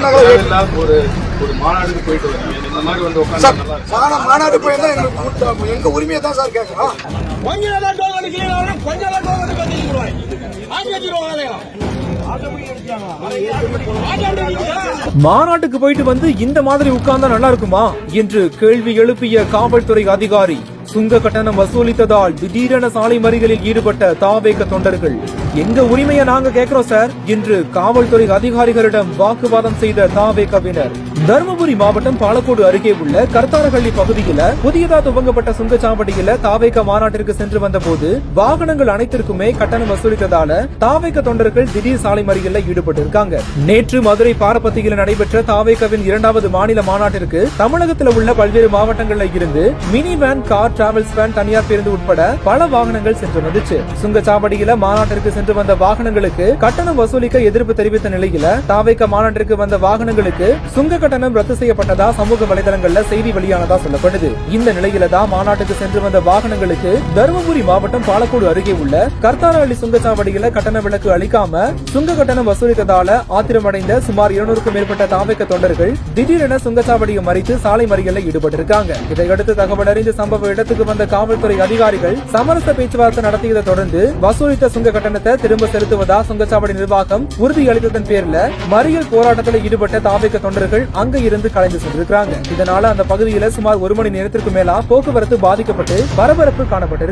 K நகர் தேவையில்லாம ஒரு ஒரு மாநாடுக்கு போயிட்டு வரீங்க இந்த மாதிரி வந்து சார் உட்காந்து நல்லா இருக்கு. மாநா மாநாடு போயிருந்தா எங்களுக்கு கூட்டம், எங்க உரிமையை தான் சார் கேட்கறோம் கொஞ்ச நேரம் டோல் வந்து கிளீன் ஆகணும் கொஞ்ச நேரம் டோல் வந்து கட்டி விடுவாங்க ஆட்டி வச்சிருவாங்க அதையும் மாநாட்டுக்கு போயிட்டு வந்து இந்த மாதிரி உட்கார்ந்தா நல்லா இருக்குமா? என்று கேள்வி எழுப்பிய காவல்துறை அதிகாரி சுங்க கட்டணம் வசூலித்ததால் திடீரென சாலை மறியலில் ஈடுபட்ட தாவேக தொண்டர்கள். எங்க உரிமையை நாங்க கேட்கிறோம் சார் என்று காவல்துறை அதிகாரிகளிடம் வாக்குவாதம் செய்த தாவேகவினர் தருமபுரி மாவட்டம் பாலக்கோடு அருகே உள்ள கர்த்தாரஹள்ளி பகுதியில புதியதா துவங்கப்பட்ட சுங்கச்சாவடியில தாவேக மாநாட்டிற்கு சென்று வந்தபோது வாகனங்கள் அனைத்திற்குமே கட்டணம் வசூலித்ததால தாவேக தொண்டர்கள் திடீர் சாலை மறியல்ல ஈடுபட்டு இருக்காங்க நேற்று மதுரை பாரபத்தியில் நடைபெற்ற தாவேகவின் இரண்டாவது மாநில மாநாட்டிற்கு தமிழகத்தில் உள்ள பல்வேறு மாவட்டங்கள்ல இருந்து mini van car travels van தனியார் பேருந்து உட்பட பல வாகனங்கள் சென்று வந்துச்சு சுங்கச்சாவடியில மாநாட்டிற்கு சென்று வந்த வாகனங்களுக்கு கட்டணம் வசூலிக்க எதிர்ப்பு தெரிவித்த நிலையில தாவைக்க மாநாட்டிற்கு வந்த வாகனங்களுக்கு சுங்க கட்டணம் ரத்து செய்யப்பட்டதா சமூக வலைதளங்கள்ல செய்தி வெளியானதா சொல்லப்படுது. இந்த நிலையில தான் மாநாட்டுக்கு சென்று வந்த வாகனங்களுக்கு தருமபுரி மாவட்டம் பாலக்கோடு அருகே உள்ள கர்த்தாரஹள்ளி சுங்கச்சாவடியில கட்டண விலக்கு அளிக்காம சுங்க கட்டணம் வசூலித்ததால ஆத்திரமடைந்த சுமார் இருநூறுக்கும் மேற்பட்ட தாவைக்க தொண்டர்கள் திடீரென சுங்கச்சாவடியை மறித்து சாலை மறியலில் ஈடுபட்டிருக்காங்க. இதையடுத்து தகவல் அறிந்த சம்பவ இடத்துக்கு வந்த காவல்துறை அதிகாரிகள் சமரச பேச்சுவார்த்தை நடத்தியதை தொடர்ந்து வசூலித்த சுங்க கட்டணத்தை திரும்ப செலுத்துவதா சுங்கச்சாவடி நிர்வாகம் உறுதியளித்ததன் பேர்ல மறியல் போராட்டத்தில் ஈடுபட்ட தாபிக்க தொண்டர்கள் அங்க இருந்து கலைந்து சென்றிருக்கிறாங்க. இதனால அந்த பகுதியில சுமார் ஒரு மணி நேரத்திற்கு மேலா போக்குவரத்து பாதிக்கப்பட்டு பரபரப்பு காணப்பட்டிருக்கு.